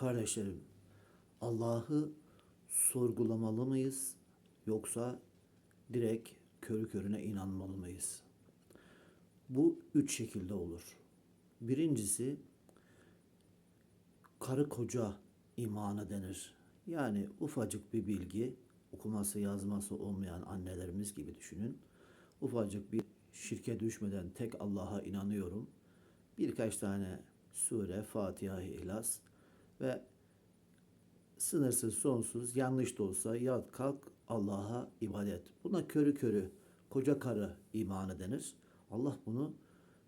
Kardeşlerim, Allah'ı sorgulamalı mıyız yoksa direkt körü körüne inanmalı mıyız? Bu üç şekilde olur. Birincisi karı koca imanı denir. Yani ufacık bir bilgi, okuması yazması olmayan annelerimiz gibi düşünün. Ufacık bir şirke düşmeden tek Allah'a inanıyorum. Birkaç tane sure, Fatiha, İhlas ve sınırsız, sonsuz, yanlış da olsa yat kalk Allah'a ibadet. Buna körü körü koca karı imanı denir. Allah bunu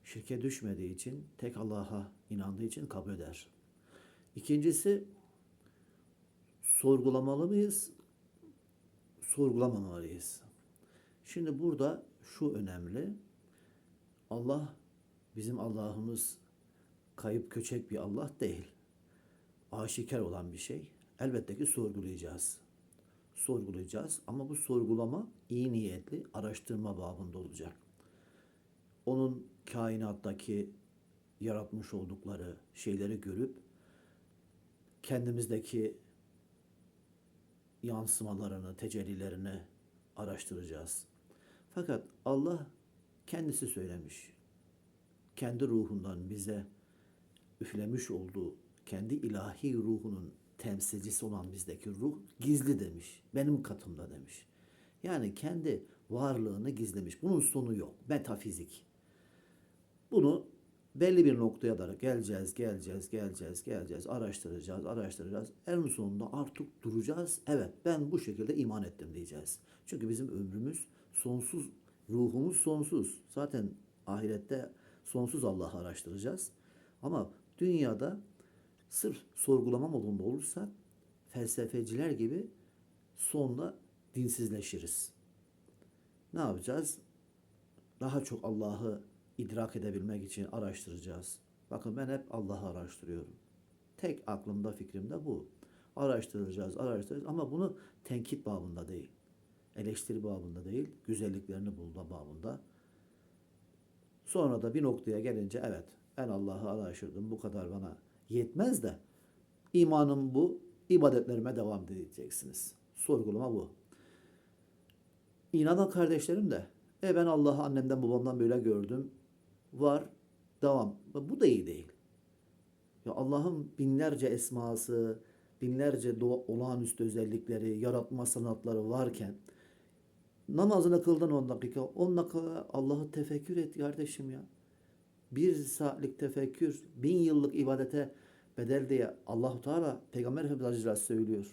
şirke düşmediği için, tek Allah'a inandığı için kabul eder. İkincisi, sorgulamalı mıyız? Sorgulamamalıyız. Şimdi burada şu önemli. Allah bizim Allah'ımız kayıp köçek bir Allah değil. Aşikar olan bir şey. Elbette ki sorgulayacağız. Sorgulayacağız ama bu sorgulama iyi niyetli araştırma babında olacak. Onun kainattaki yaratmış oldukları şeyleri görüp kendimizdeki yansımalarını, tecellilerini araştıracağız. Fakat Allah kendisi söylemiş. Kendi ruhundan bize üflemiş olduğu kendi ilahi ruhunun temsilcisi olan bizdeki ruh gizli demiş. Benim katımda demiş. Yani kendi varlığını gizlemiş. Bunun sonu yok. Metafizik. Bunu belli bir noktaya da geleceğiz, geleceğiz, geleceğiz, geleceğiz, araştıracağız, araştıracağız. En sonunda artık duracağız. Evet ben bu şekilde iman ettim diyeceğiz. Çünkü bizim ömrümüz sonsuz, ruhumuz sonsuz. Zaten ahirette sonsuz Allah'ı araştıracağız. Ama dünyada sırf sorgulama modunda olursak felsefeciler gibi sonunda dinsizleşiriz. Ne yapacağız? Daha çok Allah'ı idrak edebilmek için araştıracağız. Bakın ben hep Allah'ı araştırıyorum. Tek aklımda fikrimde bu. Araştıracağız, araştıracağız ama bunu tenkit babında değil. Eleştiri babında değil, güzelliklerini bulma babında. Sonra da bir noktaya gelince evet ben Allah'ı araştırdım bu kadar bana yetmez de imanım bu, ibadetlerime devam edeceksiniz. Sorgulama bu. İnanan kardeşlerim de e ben Allah'ı annemden babamdan böyle gördüm. Var. Devam. Bu da iyi değil. Ya Allah'ın binlerce esması, binlerce doğa, olağanüstü özellikleri, yaratma sanatları varken namazını kıldın 10 dakika. 10 dakika Allah'ı tefekkür et kardeşim ya. Bir saatlik tefekkür, bin yıllık ibadete bedel diye Allahu Teala Peygamber Efendimiz söylüyor.